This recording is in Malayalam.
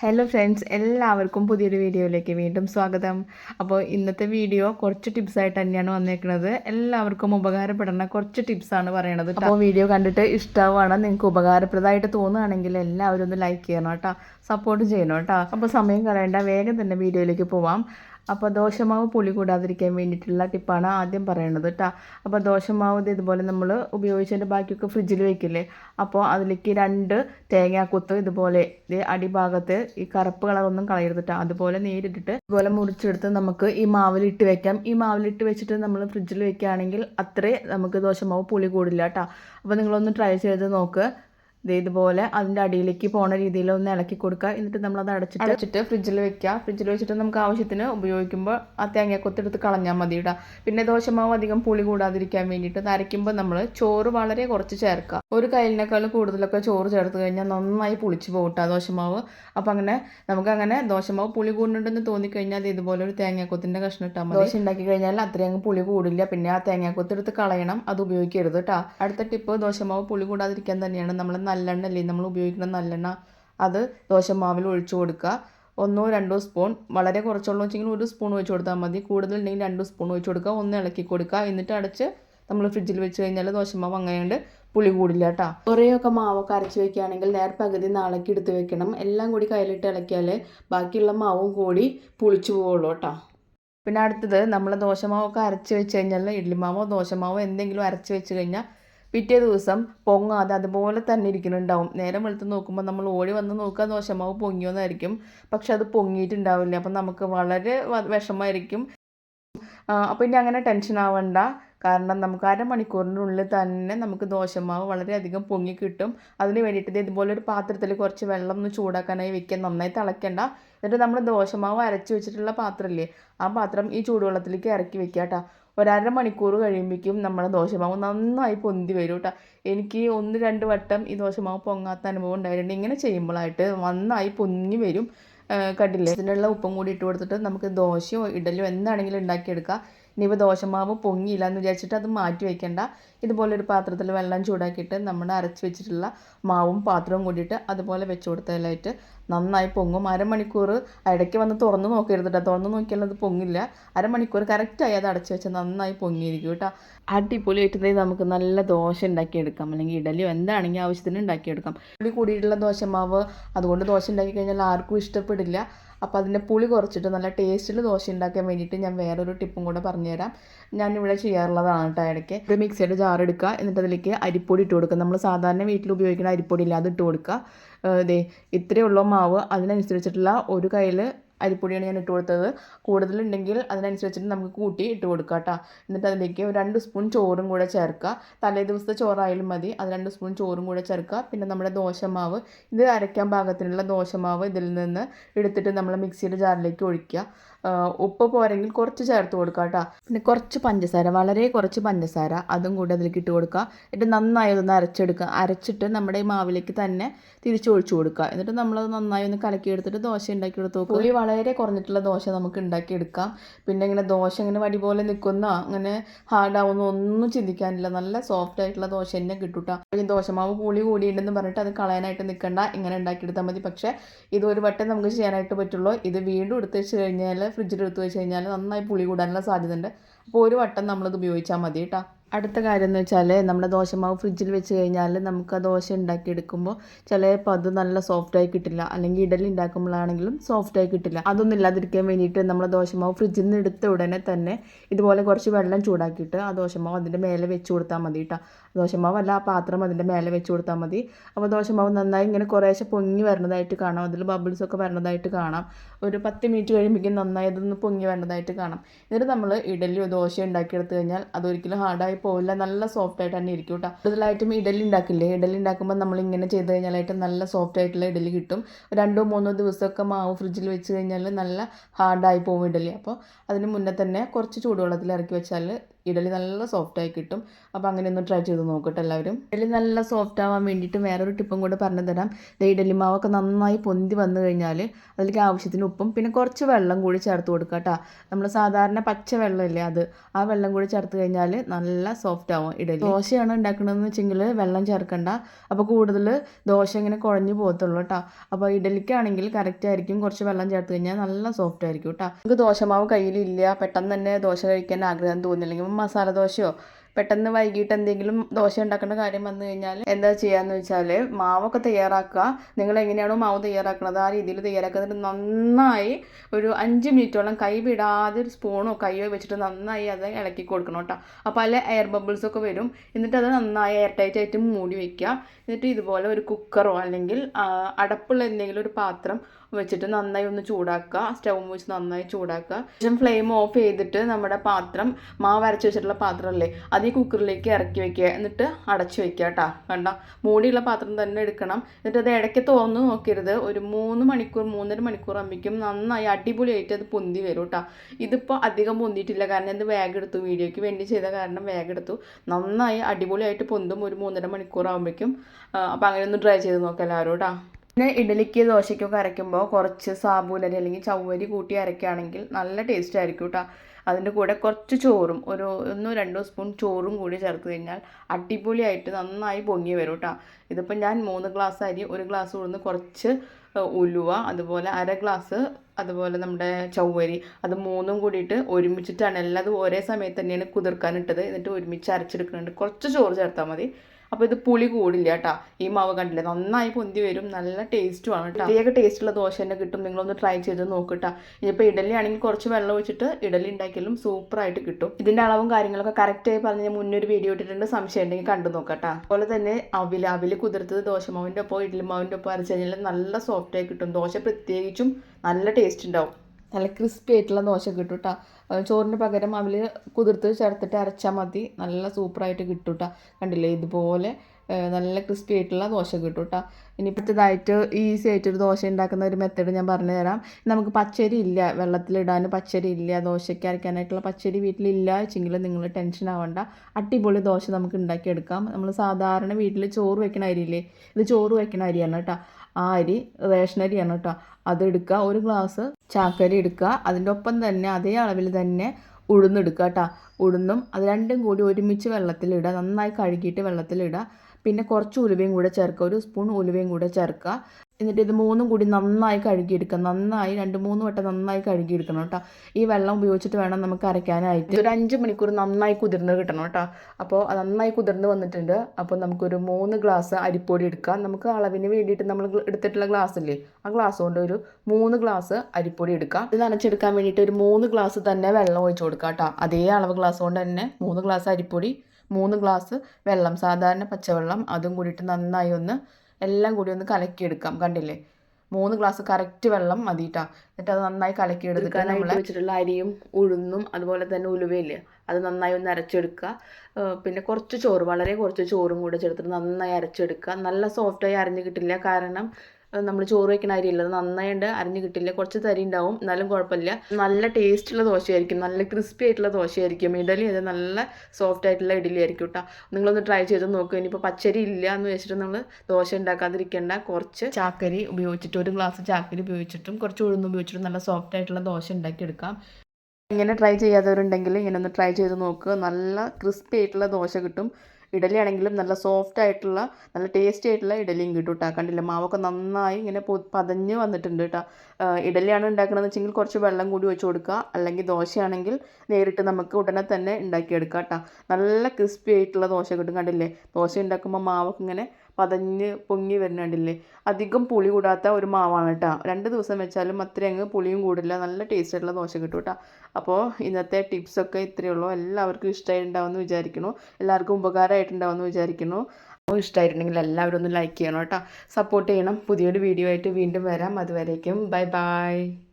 ഹലോ ഫ്രണ്ട്സ് എല്ലാവർക്കും പുതിയൊരു വീഡിയോയിലേക്ക് വീണ്ടും സ്വാഗതം. അപ്പോൾ ഇന്നത്തെ വീഡിയോ കുറച്ച് ടിപ്സായിട്ട് തന്നെയാണ് വന്നേക്കുന്നത്. എല്ലാവർക്കും ഉപകാരപ്പെടുന്ന കുറച്ച് ടിപ്സാണ് പറയണത് അപ്പോൾ വീഡിയോ കണ്ടിട്ട് ഇഷ്ടമാണ് നിങ്ങൾക്ക് ഉപകാരപ്രദമായിട്ട് തോന്നുകയാണെങ്കിൽ എല്ലാവരും ഒന്ന് ലൈക്ക് ചെയ്യണം കേട്ടോ സപ്പോർട്ട് ചെയ്യണം കേട്ടോ അപ്പോൾ സമയം കളയേണ്ട വേഗം തന്നെ വീഡിയോയിലേക്ക് പോവാം. അപ്പോൾ ദോശമാവ് പുളി കൂടാതിരിക്കാൻ വേണ്ടിയിട്ടുള്ള ടിപ്പാണ് ആദ്യം പറയണത് കേട്ടോ അപ്പോൾ ദോശമാവ് ഇത് ഇതുപോലെ നമ്മൾ ഉപയോഗിച്ചതിന്റെ ബാക്കിയൊക്കെ ഫ്രിഡ്ജിൽ വെക്കില്ലേ? അപ്പോൾ അതിലേക്ക് രണ്ട് തേങ്ങാക്കുത്ത് ഇതുപോലെ ഇത് അടിഭാഗത്ത് ഈ കറുപ്പ് കളറൊന്നും കളയരുത് കേട്ടോ അതുപോലെ നേരിട്ടിട്ട് ഇതുപോലെ മുറിച്ചെടുത്ത് നമുക്ക് ഈ മാവിലിട്ട് വെക്കാം. ഈ മാവിലിട്ട് വെച്ചിട്ട് നമ്മൾ ഫ്രിഡ്ജിൽ വെക്കുകയാണെങ്കിൽ അത്രേ നമുക്ക് ദോശമാവ് പുളി കൂടില്ല കേട്ടോ അപ്പോൾ നിങ്ങളൊന്ന് ട്രൈ ചെയ്ത് നോക്ക്. ഇതുപോലെ അതിന്റെ അടിയിലേക്ക് പോണ രീതിയിൽ ഒന്ന് ഇളക്കി കൊടുക്കുക. എന്നിട്ട് നമ്മളത് അടച്ചിട്ട് അടച്ചിട്ട് ഫ്രിഡ്ജിൽ വെക്കുക. ഫ്രിഡ്ജിൽ വെച്ചിട്ട് നമുക്ക് ആവശ്യത്തിന് ഉപയോഗിക്കുമ്പോൾ ആ തേങ്ങാക്കൊത്തെടുത്ത് കളഞ്ഞാൽ മതി ഇടാം പിന്നെ ദോശമാവ് അധികം പുളി കൂടാതിരിക്കാൻ വേണ്ടിയിട്ട് നരയ്ക്കുമ്പോൾ നമ്മൾ ചോറ് വളരെ കുറച്ച് ചേർക്കുക. ഒരു കയ്യിലിനേക്കാൾ കൂടുതലൊക്കെ ചോറ് ചേർത്ത് കഴിഞ്ഞാൽ നന്നായി പുളിച്ച് പോകട്ടെ ദോശമാവ്. അപ്പോൾ അങ്ങനെ നമുക്ക് അങ്ങനെ ദോശമാവ് പുളി കൂടുന്നുണ്ടെന്ന് തോന്നിക്കഴിഞ്ഞാൽ അത് ഇതുപോലെ ഒരു തേങ്ങാക്കൊത്തിന്റെ കഷ്ണം ഇട്ടാൽ മതി. ദോശ ഉണ്ടാക്കി കഴിഞ്ഞാൽ അത്രയും അങ്ങ് പുളി കൂടില്ല. പിന്നെ ആ തേങ്ങാക്കൊത്ത് എടുത്ത് കളയണം. അത് ഉപയോഗിക്കരുത് കേട്ടോ. അടുത്ത ടിപ്പ് ദോശമാവ് പുളി കൂടാതിരിക്കാൻ തന്നെയാണ്. നമ്മൾ നല്ലെണ്ണ അല്ലേ നമ്മൾ ഉപയോഗിക്കുന്ന നല്ലെണ്ണ. അത് ദോശമാവിൽ ഒഴിച്ചു കൊടുക്കുക. ഒന്നോ രണ്ടോ സ്പൂൺ വളരെ കുറച്ചുള്ളൂ വെച്ചെങ്കിൽ ഒരു സ്പൂൺ ഒഴിച്ചു കൊടുത്താൽ മതി. കൂടുതൽ ഉണ്ടെങ്കിൽ രണ്ട് സ്പൂൺ ഒഴിച്ചു കൊടുക്കുക. ഒന്ന് ഇളക്കി കൊടുക്കുക. എന്നിട്ട് അടച്ച് നമ്മൾ ഫ്രിഡ്ജിൽ വെച്ച് കഴിഞ്ഞാൽ ദോശമാവ് അങ്ങനെയുണ്ട് പുളി കൂടില്ല കേട്ടോ. കുറേയൊക്കെ മാവൊക്കെ അരച്ച് വെക്കുകയാണെങ്കിൽ നേർ പകുതി നാളേക്ക് എടുത്ത് വെക്കണം. എല്ലാം കൂടി കയ്യിലിട്ട് ഇളക്കിയാൽ ബാക്കിയുള്ള മാവും കൂടി പുളിച്ചു പോവുള്ളൂ കേട്ടോ. പിന്നെ അടുത്തത് നമ്മൾ ദോശമാവൊക്കെ അരച്ച് വെച്ച് കഴിഞ്ഞാൽ ഇഡ്ലിമാവോ ദോശമാവോ എന്തെങ്കിലും അരച്ച് വെച്ച് കഴിഞ്ഞാൽ പിറ്റേ ദിവസം പൊങ്ങാതെ അതുപോലെ തന്നെ ഇരിക്കുന്നുണ്ടാവും. നേരം വെളുത്ത് നോക്കുമ്പോൾ നമ്മൾ ഓടി വന്ന് നോക്കുക ദോശമാവ് പൊങ്ങിയോന്നായിരിക്കും. പക്ഷെ അത് പൊങ്ങിയിട്ടുണ്ടാവില്ല. അപ്പം നമുക്ക് വളരെ വിഷമമായിരിക്കും. അപ്പോൾ ഇനി അങ്ങനെ ടെൻഷൻ ആവണ്ട. കാരണം നമുക്ക് അരമണിക്കൂറിനുള്ളിൽ തന്നെ നമുക്ക് ദോശമാവ് വളരെയധികം പൊങ്ങി കിട്ടും. അതിന് വേണ്ടിയിട്ട് ഇതുപോലെ ഒരു പാത്രത്തിൽ കുറച്ച് വെള്ളം ഒന്ന് ചൂടാക്കാനായി വെക്കാൻ നന്നായി തിളയ്ക്കണ്ട എന്നിട്ട് നമ്മൾ ദോശമാവ് അരച്ച് വെച്ചിട്ടുള്ള പാത്രമില്ലേ ആ പാത്രം ഈ ചൂടുവെള്ളത്തിലേക്ക് ഇറക്കി വെക്കുക കേട്ടോ. ഒരര മണിക്കൂർ കഴിയുമ്പോഴേക്കും നമ്മുടെ ദോശമാവ് നന്നായി പൊന്തി വരും കേട്ടോ. എനിക്ക് ഒന്ന് രണ്ട് വട്ടം ഈ ദോശമാവ് പൊങ്ങാത്ത അനുഭവം ഉണ്ടായിട്ടുണ്ട്. ഇങ്ങനെ ചെയ്യുമ്പോഴായിട്ട് നന്നായി പൊന്നി വരും. കണ്ടില്ലേ? ഇതിനുള്ള ഉപ്പും കൂടി ഇട്ട് കൊടുത്തിട്ട് നമുക്ക് ദോശയോ ഇഡലിയോ എന്താണെങ്കിലും ഉണ്ടാക്കിയെടുക്കാം. ഇനിയിപ്പോൾ ദോശമാവ് പൊങ്ങിയില്ല എന്ന് വിചാരിച്ചിട്ട് അത് മാറ്റി വയ്ക്കേണ്ട ഇതുപോലൊരു പാത്രത്തിൽ വെള്ളം ചൂടാക്കിയിട്ട് നമ്മൾ അരച്ച് വെച്ചിട്ടുള്ള മാവും പാത്രവും കൂടിയിട്ട് അതുപോലെ വെച്ച് കൊടുത്തതിലായിട്ട് നന്നായി പൊങ്ങും. അരമണിക്കൂർ ഇടയ്ക്ക് വന്ന് തുറന്ന് നോക്കരുത് കേട്ടോ തുറന്ന് നോക്കിയാൽ അത് പൊങ്ങില്ല. അരമണിക്കൂർ കറക്റ്റായി അത് അടച്ചു വെച്ചാൽ നന്നായി പൊങ്ങിയിരിക്കും കേട്ടോ അടിപൊളിയായിട്ട് നമുക്ക് നല്ല ദോശ ഉണ്ടാക്കിയെടുക്കാം. അല്ലെങ്കിൽ ഇഡലിയോ എന്താണെങ്കിൽ ആവശ്യത്തിന് ഉണ്ടാക്കിയെടുക്കാം. കൂടിയിട്ടുള്ള ദോശമാവ്. അതുകൊണ്ട് ദോശ ഉണ്ടാക്കി കഴിഞ്ഞാൽ ആർക്കും ഇഷ്ടപ്പെടില്ല. അപ്പോൾ അതിന്റെ പുളി കുറച്ചിട്ട് നല്ല ടേസ്റ്റിൽ ദോശ ഉണ്ടാക്കാൻ വേണ്ടിയിട്ട് ഞാൻ വേറൊരു ടിപ്പും കൂടെ പറഞ്ഞുതരാം. ഞാൻ ഇവിടെ ചെയ്യാറുള്ളതാണ് കേട്ടോ ഇടയ്ക്ക്. ഒരു മിക്സിയുടെ ജാർ എടുക്കുക. എന്നിട്ട് അതിലേക്ക് അരിപ്പൊടി ഇട്ട് കൊടുക്കുക. നമ്മൾ സാധാരണ വീട്ടിൽ ഉപയോഗിക്കുന്ന അരിപ്പൊടി ഇല്ലാതെ ഇട്ട് കൊടുക്കുക. ഇതേ ഇത്രയുള്ള മാവ്. അതിനനുസരിച്ചിട്ടുള്ള ഒരു കയ്യിൽ അരിപ്പൊടിയാണ് ഞാൻ ഇട്ട് കൊടുത്തത്. കൂടുതലുണ്ടെങ്കിൽ അതിനനുസരിച്ചിട്ട് നമുക്ക് കൂട്ടി ഇട്ട് കൊടുക്കുക കേട്ടോ എന്നിട്ട് അതിലേക്ക് ഒരു രണ്ട് സ്പൂൺ ചോറും കൂടെ ചേർക്കുക. തലേ ദിവസത്തെ ചോറായാലും മതി. അത് രണ്ട് സ്പൂൺ ചോറും കൂടെ ചേർക്കുക. പിന്നെ നമ്മുടെ ദോശമാവ്. ഇത് അരയ്ക്കാൻ പാകത്തിനുള്ള ദോശമാവ് ഇതിൽ നിന്ന് എടുത്തിട്ട് നമ്മൾ മിക്സിയുടെ ജാറിലേക്ക് ഒഴിക്കുക. ഉപ്പ് പോരെങ്കിൽ കുറച്ച് ചേർത്ത് കൊടുക്കുക കേട്ടോ. പിന്നെ കുറച്ച് പഞ്ചസാര വളരെ കുറച്ച് പഞ്ചസാര അതും കൂടി അതിലേക്ക് ഇട്ട് കൊടുക്കുക. എന്നിട്ട് നന്നായി ഒന്ന് അരച്ചെടുക്കുക. അരച്ചിട്ട് നമ്മുടെ ഈ മാവിലേക്ക് തന്നെ തിരിച്ചു ഒഴിച്ചു കൊടുക്കുക. എന്നിട്ട് നമ്മളത് നന്നായി ഒന്ന് കലക്കി എടുത്തിട്ട് ദോശ ഉണ്ടാക്കി എടുത്ത് നോക്കുക പുളി വളരെ കുറഞ്ഞിട്ടുള്ള ദോശ നമുക്ക് ഉണ്ടാക്കിയെടുക്കാം പിന്നെ ഇങ്ങനെ ദോശ ഇങ്ങനെ വടി പോലെ നിൽക്കുന്ന അങ്ങനെ ഹാർഡാവുന്ന ഒന്നും ചിന്തിക്കാനില്ല. നല്ല സോഫ്റ്റ് ആയിട്ടുള്ള ദോശ തന്നെ കിട്ടൂട്ടാ ഈ ദോശമാവ് പുളി കൂടിയിട്ടുണ്ടെന്ന് പറഞ്ഞിട്ട് അത് കളയാനായിട്ട് നിൽക്കണ്ട. ഇങ്ങനെ ഉണ്ടാക്കിയെടുത്താൽ മതി. പക്ഷേ ഇത് ഒരു വട്ടം നമുക്ക് ചെയ്യാനായിട്ട് പറ്റുള്ളൂ. ഇത് വീണ്ടും എടുത്ത് വെച്ച് കഴിഞ്ഞാൽ ഫ്രിഡ്ജിൽ എടുത്ത് വെച്ച് കഴിഞ്ഞാൽ നന്നായി പുളി കൂടാനുള്ള സാധ്യതയുണ്ട്. അപ്പോൾ ഒരു വട്ടം നമ്മളത് ഉപയോഗിച്ചാൽ മതി കേട്ടോ. അടുത്ത കാര്യം എന്ന് വെച്ചാൽ നമ്മുടെ ദോശമാവ് ഫ്രിഡ്ജിൽ വെച്ച് കഴിഞ്ഞാൽ നമുക്ക് ആ ദോശ ഉണ്ടാക്കിയെടുക്കുമ്പോൾ ചിലപ്പോൾ അത് നല്ല സോഫ്റ്റായി കിട്ടില്ല. അല്ലെങ്കിൽ ഇഡലി ഉണ്ടാക്കുമ്പോഴാണെങ്കിലും സോഫ്റ്റായി കിട്ടില്ല. അതൊന്നും ഇല്ലാതിരിക്കാൻ വേണ്ടിയിട്ട് നമ്മൾ ദോശമാവ് ഫ്രിഡ്ജിൽ നിന്ന് എടുത്ത ഉടനെ തന്നെ ഇതുപോലെ കുറച്ച് വെള്ളം ചൂടാക്കിയിട്ട് ആ ദോശമാവ് അതിന്റെ മേലെ വെച്ച് കൊടുത്താൽ മതി കേട്ടോ ദോശമാവ് അല്ല ആ പാത്രം അതിന്റെ മേലെ വെച്ച് കൊടുത്താൽ മതി. അപ്പോൾ ദോശമാവ് നന്നായി ഇങ്ങനെ കുറേശ്ശെ പൊങ്ങി വരുന്നതായിട്ട് കാണാം. അതിൽ ബബിൾസ് ഒക്കെ വരുന്നതായിട്ട് കാണാം. ഒരു പത്ത് മിനിറ്റ് കഴിയുമ്പോഴേക്കും നന്നായി അതൊന്ന് പൊങ്ങി വരുന്നതായിട്ട് കാണാം. എന്നിട്ട് നമ്മൾ ഇഡലിയോ ദോശയോ ഉണ്ടാക്കിയെടുത്ത് കഴിഞ്ഞാൽ അതൊരിക്കലും ഹാർഡായി പോവില്ല നല്ല സോഫ്റ്റ് ആയിട്ട് തന്നെ ഇരിക്കും കേട്ടോ കൂടുതലായിട്ടും ഇഡലി ഉണ്ടാക്കില്ലേ? ഇഡലി ഉണ്ടാക്കുമ്പോൾ നമ്മൾ ഇങ്ങനെ ചെയ്ത് കഴിഞ്ഞാലായിട്ട് നല്ല സോഫ്റ്റ് ആയിട്ടുള്ള ഇഡലി കിട്ടും. രണ്ടോ മൂന്നോ ദിവസമൊക്കെ മാവ് ഫ്രിഡ്ജിൽ വെച്ച് കഴിഞ്ഞാൽ നല്ല ഹാർഡായി പോകും ഇഡലി. അപ്പോൾ അതിന് മുന്നേ തന്നെ കുറച്ച് ചൂടുവെള്ളത്തിൽ ഇറക്കി വെച്ചാൽ ഇഡലി നല്ല സോഫ്റ്റായി കിട്ടും. അപ്പോൾ അങ്ങനെ ഒന്ന് ട്രൈ ചെയ്ത് നോക്കട്ടെ എല്ലാവരും. ഇഡലി നല്ല സോഫ്റ്റ് ആവാൻ വേണ്ടിയിട്ട് വേറൊരു ടിപ്പും കൂടെ പറഞ്ഞു തരാം. ഇഡലി മാവൊക്കെ നന്നായി പൊന്തി വന്നു കഴിഞ്ഞാൽ അതിലേക്ക് ആവശ്യത്തിന് ഉപ്പും പിന്നെ കുറച്ച് വെള്ളം കൂടി ചേർത്ത് കൊടുക്കുക കേട്ടോ നമ്മൾ സാധാരണ പച്ച വെള്ളമില്ലേ അത് ആ വെള്ളം കൂടി ചേർത്ത് കഴിഞ്ഞാൽ നല്ല സോഫ്റ്റ് ആവും ഇഡലി. ദോശയാണ് ഉണ്ടാക്കണമെന്ന് വെച്ചെങ്കിൽ വെള്ളം ചേർക്കണ്ട. അപ്പോൾ കൂടുതൽ ദോശ ഇങ്ങനെ കുഴഞ്ഞു പോകത്തുള്ളൂ കേട്ടോ അപ്പോൾ ഇഡലിക്കാണെങ്കിൽ കറക്റ്റ് ആയിരിക്കും. കുറച്ച് വെള്ളം ചേർത്ത് കഴിഞ്ഞാൽ നല്ല സോഫ്റ്റ് ആയിരിക്കും കേട്ടോ നമുക്ക് ദോശമാവ് കയ്യിലില്ല. പെട്ടെന്ന് തന്നെ ദോശ കഴിക്കാൻ ആഗ്രഹം തോന്നില്ലെങ്കിൽ മസാല ദോശയോ? പെട്ടെന്ന് വൈകിട്ട് എന്തെങ്കിലും ദോശ ഉണ്ടാക്കേണ്ട കാര്യം വന്നു കഴിഞ്ഞാൽ എന്താ ചെയ്യാന്ന് വെച്ചാൽ മാവൊക്കെ തയ്യാറാക്കുക. നിങ്ങൾ എങ്ങനെയാണോ മാവ് തയ്യാറാക്കുന്നത് ആ രീതിയിൽ തയ്യാറാക്കുക എന്നിട്ട് നന്നായി ഒരു അഞ്ച് മിനിറ്റോളം കൈ വിടാതെ ഒരു സ്പൂണോ കൈയോ വെച്ചിട്ട് നന്നായി അത് ഇളക്കി കൊടുക്കണം കേട്ടോ. അപ്പോൾ അതിൽ എയർ ബബിൾസൊക്കെ വരും. എന്നിട്ട് അത് നന്നായി എയർ ടൈറ്റ് ആയിട്ട് മൂടി വയ്ക്കുക എന്നിട്ട് ഇതുപോലെ ഒരു കുക്കറോ അല്ലെങ്കിൽ അടപ്പുള്ള എന്തെങ്കിലും ഒരു പാത്രം വെച്ചിട്ട് നന്നായി ഒന്ന് ചൂടാക്കുക. സ്റ്റൗ വെച്ച് നന്നായി ചൂടാക്കുക. ശേഷം ഫ്ലെയിം ഓഫ് ചെയ്തിട്ട് നമ്മുടെ പാത്രം മാവ് അരച്ച് വെച്ചിട്ടുള്ള പാത്രമല്ലേ അത് ഈ കുക്കറിലേക്ക് ഇറക്കി വെക്കുക. എന്നിട്ട് അടച്ചു വെക്കുക കേട്ടോ. കണ്ട? മൂടിയുള്ള പാത്രം തന്നെ എടുക്കണം. എന്നിട്ട് അത് ഇടയ്ക്ക് തോന്നു നോക്കരുത്. ഒരു മൂന്ന് മണിക്കൂർ മൂന്നര മണിക്കൂർ ആകുമ്പോഴേക്കും നന്നായി അടിപൊളിയായിട്ട് അത് പൊന്തി വരും കേട്ടോ. ഇതിപ്പോൾ അധികം പൊന്തിയിട്ടില്ല. കാരണം ഇത് വേഗം എടുത്തു വീഡിയോയ്ക്ക് വേണ്ടി ചെയ്ത കാരണം വേഗം എടുത്തു നന്നായി അടിപൊളിയായിട്ട് പൊന്തും. ഒരു മൂന്നര മണിക്കൂർ ആകുമ്പോഴേക്കും അപ്പോൾ അങ്ങനെ ഒന്ന് ട്രൈ ചെയ്ത് നോക്കാം എല്ലാവരും കേട്ടോ. പിന്നെ ഇഡലിക്ക് ദോശയ്ക്കൊക്കെ അരയ്ക്കുമ്പോൾ കുറച്ച് സാബൂനരി അല്ലെങ്കിൽ ചവ്വരി കൂട്ടി അരയ്ക്കുകയാണെങ്കിൽ നല്ല ടേസ്റ്റ് ആയിരിക്കും കേട്ടോ അതിന്റെ കൂടെ കുറച്ച് ചോറും ഒരു ഒന്നോ രണ്ടോ സ്പൂൺ ചോറും കൂടി ചേർത്ത് കഴിഞ്ഞാൽ അടിപൊളിയായിട്ട് നന്നായി പൊങ്ങി വരും കേട്ടോ ഇതിപ്പോൾ ഞാൻ മൂന്ന് ഗ്ലാസ് അരി ഒരു ഗ്ലാസ് ഉഴുന്ന് കുറച്ച് ഉലുവ അതുപോലെ അര ഗ്ലാസ് അതുപോലെ നമ്മുടെ ചവ്വരി അത് മൂന്നും കൂടിയിട്ട് ഒരുമിച്ചിട്ടാണ്. എല്ലാതും ഒരേ സമയത്ത് തന്നെയാണ് കുതിർക്കാനിട്ടത് എന്നിട്ട് ഒരുമിച്ച് അരച്ചെടുക്കുന്നുണ്ട്. കുറച്ച് ചോറ് ചേർത്താൽ മതി. അപ്പോൾ ഇത് പുളി കൂടില്ല കേട്ടോ ഈ മാവ് കണ്ടില്ലേ? നന്നായി പൊന്തി വരും. നല്ല ടേസ്റ്റുമാണ് കേട്ടോ പ്രത്യേക ടേസ്റ്റുള്ള ദോശ തന്നെ കിട്ടും. നിങ്ങളൊന്ന് ട്രൈ ചെയ്ത് നോക്കട്ടോ ഇനിയിപ്പോൾ ഇഡലി ആണെങ്കിൽ കുറച്ച് വെള്ളം ഒഴിച്ചിട്ട് ഇഡലി ഉണ്ടാക്കിയാലും സൂപ്പറായിട്ട് കിട്ടും. ഇതിന്റെ അളവും കാര്യങ്ങളൊക്കെ കറക്റ്റായി പറഞ്ഞ് ഞാൻ മുന്നൊരു വീഡിയോ ഇട്ടിട്ടുണ്ട്. സംശയം ഉണ്ടെങ്കിൽ കണ്ടു നോക്കട്ടോ അതുപോലെ തന്നെ അവിൽ അവിൽ കുതിർത്തത് ദോശമാവിന്റെ ഒപ്പം ഇഡലി മാവിന്റെ ഒപ്പം അരച്ച് കഴിഞ്ഞാൽ നല്ല സോഫ്റ്റായി കിട്ടും. ദോശ പ്രത്യേകിച്ചും നല്ല ടേസ്റ്റ് ഉണ്ടാവും. നല്ല ക്രിസ്പി ആയിട്ടുള്ള ദോശ കിട്ടും കേട്ടോ ചോറിന് പകരം അവൽ കുതിർത്ത് ചേർത്തിട്ട് അരച്ചാൽ മതി. നല്ല സൂപ്പറായിട്ട് കിട്ടും കേട്ടോ കണ്ടില്ലേ? ഇതുപോലെ നല്ല ക്രിസ്പി ആയിട്ടുള്ള ദോശ കിട്ടും കേട്ടോ ഇനി ഇപ്പോഴത്തേതായിട്ട് ഈസി ആയിട്ടൊരു ദോശ ഉണ്ടാക്കുന്ന ഒരു മെത്തേഡ് ഞാൻ പറഞ്ഞു തരാം നമുക്ക് പച്ചരി ഇല്ല. വെള്ളത്തിലിടാൻ പച്ചരി ഇല്ല. ദോശയ്ക്ക് അരയ്ക്കാനായിട്ടുള്ള പച്ചരി വീട്ടിലില്ല വെച്ചെങ്കിൽ നിങ്ങൾ ടെൻഷൻ ആവണ്ട. അടിപൊളി ദോശ നമുക്ക് ഉണ്ടാക്കിയെടുക്കാം. നമ്മൾ സാധാരണ വീട്ടിൽ ചോറ് വയ്ക്കണ അരിയില്ലേ? ഇത് ചോറ് വയ്ക്കണ അരിയാണ് കേട്ടോ. ആ അരി റേഷൻ അരിയാണ് കേട്ടോ. അതെടുക്കുക ഒരു ഗ്ലാസ് ചാക്കരി എടുക്കുക. അതിന്റെ ഒപ്പം തന്നെ അതേ അളവിൽ തന്നെ ഉഴുന്നെടുക്കുക കേട്ടോ. ഉഴുന്നും അത് രണ്ടും കൂടി ഒരുമിച്ച് വെള്ളത്തിലിടുക നന്നായി കഴുകിയിട്ട് വെള്ളത്തിലിടുക പിന്നെ കുറച്ച് ഉലുവയും കൂടെ ചേർക്കുക. ഒരു സ്പൂൺ ഉലുവയും കൂടെ ചേർക്കുക. എന്നിട്ട് ഇത് മൂന്നും കൂടി നന്നായി കഴുകിയെടുക്കുക നന്നായി രണ്ട് മൂന്ന് വട്ടം നന്നായി കഴുകിയെടുക്കണം കേട്ടോ. ഈ വെള്ളം ഉപയോഗിച്ചിട്ട് വേണം നമുക്ക് അരയ്ക്കാനായിട്ട്. ഒരു അഞ്ച് മണിക്കൂർ നന്നായി കുതിർന്ന് കിട്ടണം കേട്ടോ. അപ്പോൾ നന്നായി കുതിർന്ന് വന്നിട്ടുണ്ട്. അപ്പോൾ നമുക്കൊരു മൂന്ന് ഗ്ലാസ് അരിപ്പൊടി എടുക്കാം. നമുക്ക് അളവിന് വേണ്ടിയിട്ട് നമ്മൾ എടുത്തിട്ടുള്ള ഗ്ലാസ് ഇല്ലേ? ആ ഗ്ലാസ് കൊണ്ട് ഒരു മൂന്ന് ഗ്ലാസ് അരിപ്പൊടി എടുക്കാം. ഇത് നനച്ചെടുക്കാൻ വേണ്ടിയിട്ട് ഒരു മൂന്ന് ഗ്ലാസ് തന്നെ വെള്ളം ഒഴിച്ചു കൊടുക്കാം കേട്ടോ. അതേ അളവ് ഗ്ലാസ് കൊണ്ട് തന്നെ മൂന്ന് ഗ്ലാസ് അരിപ്പൊടി മൂന്ന് ഗ്ലാസ് വെള്ളം സാധാരണ പച്ചവെള്ളം അതും കൂടിയിട്ട് നന്നായി ഒന്ന് എല്ലാം കൂടി ഒന്ന് കലക്കിയെടുക്കാം. കണ്ടില്ലേ? മൂന്ന് ഗ്ലാസ് കറക്റ്റ് വെള്ളം മതിയിട്ടാ എന്നിട്ട് അത് നന്നായി കലക്കിയെടുക്കുക നമ്മൾ വെച്ചിട്ടുള്ള അരിയും ഉഴുന്നും അതുപോലെ തന്നെ ഉലുവയില്ലേ? അത് നന്നായി ഒന്ന് അരച്ചെടുക്കുക. പിന്നെ കുറച്ച് ചോറ് വളരെ കുറച്ച് ചോറും കൂടെ ചേർത്തിട്ട് നന്നായി അരച്ചെടുക്കുക. നല്ല സോഫ്റ്റായി അരഞ്ഞ് കിട്ടില്ല കാരണം നമ്മൾ ചോറ് വയ്ക്കുന്ന അരിയല്ല? അത് നന്നായിട്ട് അരിഞ്ഞ് കിട്ടില്ല. കുറച്ച് തരി ഉണ്ടാവും എന്നാലും കുഴപ്പമില്ല നല്ല ടേസ്റ്റുള്ള ദോശയായിരിക്കും. നല്ല ക്രിസ്പി ആയിട്ടുള്ള ദോശയായിരിക്കും. ഇഡലി അത് നല്ല സോഫ്റ്റ് ആയിട്ടുള്ള ഇഡലി ആയിരിക്കും കേട്ടോ നിങ്ങളൊന്ന് ട്രൈ ചെയ്ത് നോക്കുക ഇനിയിപ്പോൾ പച്ചരി ഇല്ല എന്ന് വെച്ചിട്ട് നമ്മൾ ദോശ ഉണ്ടാക്കാതിരിക്കേണ്ട കുറച്ച് ചാക്കരി ഉപയോഗിച്ചിട്ട് ഒരു ഗ്ലാസ് ചാക്കരി ഉപയോഗിച്ചിട്ടും കുറച്ച് ഉഴുന്ന് ഉപയോഗിച്ചിട്ടും നല്ല സോഫ്റ്റ് ആയിട്ടുള്ള ദോശ ഉണ്ടാക്കിയെടുക്കാം ഇങ്ങനെ ട്രൈ ചെയ്യാത്തവരുണ്ടെങ്കിൽ ഇങ്ങനെ ഒന്ന് ട്രൈ ചെയ്ത് നോക്കുക നല്ല ക്രിസ്പി ആയിട്ടുള്ള ദോശ കിട്ടും. ഇഡലി ആണെങ്കിലും നല്ല സോഫ്റ്റ് ആയിട്ടുള്ള നല്ല ടേസ്റ്റി ആയിട്ടുള്ള ഇഡലിയും കിട്ടും കേട്ടോ കണ്ടില്ല? മാവൊക്കെ നന്നായി ഇങ്ങനെ പതഞ്ഞ് വന്നിട്ടുണ്ട് കേട്ടോ ഇഡലിയാണ് ഉണ്ടാക്കണമെന്ന് വെച്ചെങ്കിൽ കുറച്ച് വെള്ളം കൂടി ഒഴിച്ച് കൊടുക്കുക. അല്ലെങ്കിൽ ദോശയാണെങ്കിൽ നേരിട്ട് നമുക്ക് ഉടനെ തന്നെ ഉണ്ടാക്കിയെടുക്കാം കേട്ടോ നല്ല ക്രിസ്പി ആയിട്ടുള്ള ദോശ കിട്ടും കണ്ടില്ലേ? ദോശ ഉണ്ടാക്കുമ്പോൾ മാവൊക്കെ ഇങ്ങനെ പതഞ്ഞ് പൊങ്ങി വരുന്നുണ്ടില്ലേ? അധികം പുളി കൂടാത്ത ഒരു മാവാണ് കേട്ടോ രണ്ട് ദിവസം വെച്ചാലും അത്രയും അങ്ങ് പുളിയും കൂടില്ല. നല്ല ടേസ്റ്റ് ആയിട്ടുള്ള ദോശ കിട്ടും കേട്ടോ അപ്പോൾ ഇന്നത്തെ ടിപ്സൊക്കെ ഇത്രയേ ഉള്ളൂ. എല്ലാവർക്കും ഇഷ്ടമായിട്ടുണ്ടാവുമെന്ന് വിചാരിക്കുന്നു. എല്ലാവർക്കും ഉപകാരമായിട്ടുണ്ടാവുമെന്ന് വിചാരിക്കുന്നു. അപ്പോൾ ഇഷ്ടമായിട്ടുണ്ടെങ്കിൽ എല്ലാവരും ഒന്ന് ലൈക്ക് ചെയ്യണം കേട്ടോ സപ്പോർട്ട് ചെയ്യണം. പുതിയൊരു വീഡിയോ ആയിട്ട് വീണ്ടും വരാം. അതുവരേക്കും. Bye bye